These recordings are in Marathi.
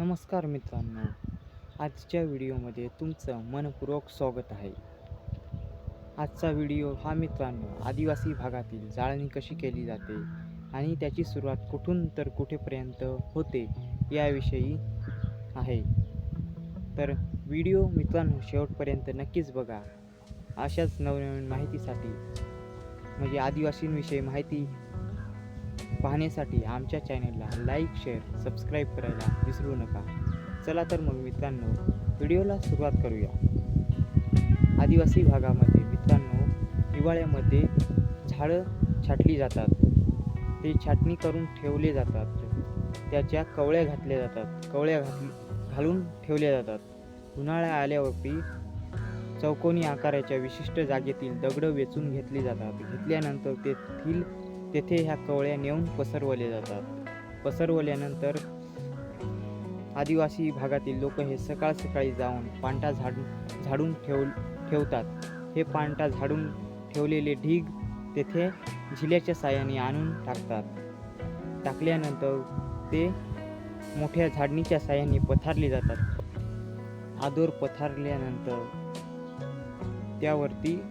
नमस्कार मित्रांनो आजच्या व्हिडिओमध्ये तुमचं मनपूर्वक स्वागत आहे. आजचा व्हिडिओ हा मित्रांनो आदिवासी भागातील जाळणी कशी केली जाते आणि त्याची सुरुवात कुठून तर कुठेपर्यंत होते याविषयी आहे. तर व्हिडिओ मित्रांनो शेवटपर्यंत नक्कीच बघा. अशाच नवनवीन माहितीसाठी म्हणजे आदिवासींविषयी माहिती पाहण्यासाठी आमच्या चॅनलला लाईक शेअर सबस्क्राईब करायला विसरू नका. चला तर मग मित्रांनो व्हिडिओला सुरुवात करूया. आदिवासी भागामध्ये मित्रांनो हिवाळ्यामध्ये झाडं छाटली जातात. ते छाटणी करून ठेवले जातात. त्याच्या कवळ्या घातल्या जातात. कवळ्या घात घालून ठेवल्या जातात. उन्हाळ्या आल्यावरती चौकोनी आकाराच्या विशिष्ट जागेतील दगडं वेचून घेतली जातात. घेतल्यानंतर तेथील तेथे ह्या कवळ्या नेऊन पसरवल्या जातात. पसरवल्यानंतर आदिवासी भागातील लोक हे सकाळ सकाळी जाऊन पांटा झाड झाडून ठेव ठेवतात. हे पांटा झाडून ठेवलेले ढीग तेथे झिल्याच्या साहाय्याने आणून टाकतात. टाकल्यानंतर ते मोठ्या झाडणीच्या साहाय्याने पथारले जातात. आदोर पथारल्यानंतर त्यावरती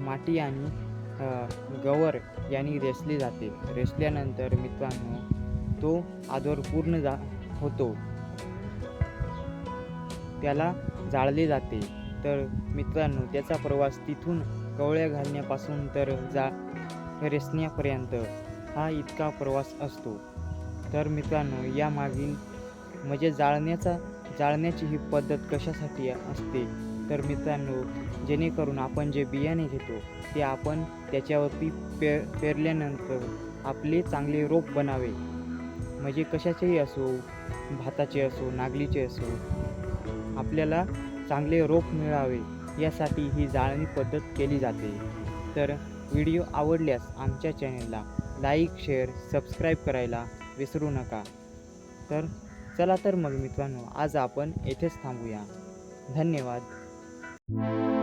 माती आणि गवर यांनी रेसले जाते. रेसल्यानंतर मित्रांनो तो आदर पूर्ण जा होतो. त्याला जाळले जाते. तर मित्रांनो त्याचा प्रवास तिथून कवळ्या घालण्यापासून तर जा रेसण्यापर्यंत हा इतका प्रवास असतो. तर मित्रांनो यामागील म्हणजे जाळण्याचा जाळण्याची ही पद्धत कशासाठी असते? तर मित्रांनो जेणेकरून आपण जे बियाणे घेतो ते आपण त्याच्यावरती पे पेरल्यानंतर आपले चांगले रोप बनावे. म्हणजे कशाचेही असो भाताचे असो नागलीचे असो आपल्याला चांगले रोप मिळावे यासाठी ही जाळणी पद्धत केली जाते. तर व्हिडिओ आवडल्यास आमच्या चॅनलला लाईक शेअर सबस्क्राईब करायला विसरू नका. तर चला तर मग मित्रांनो आज आपण येथेच थांबूया. धन्यवाद. Música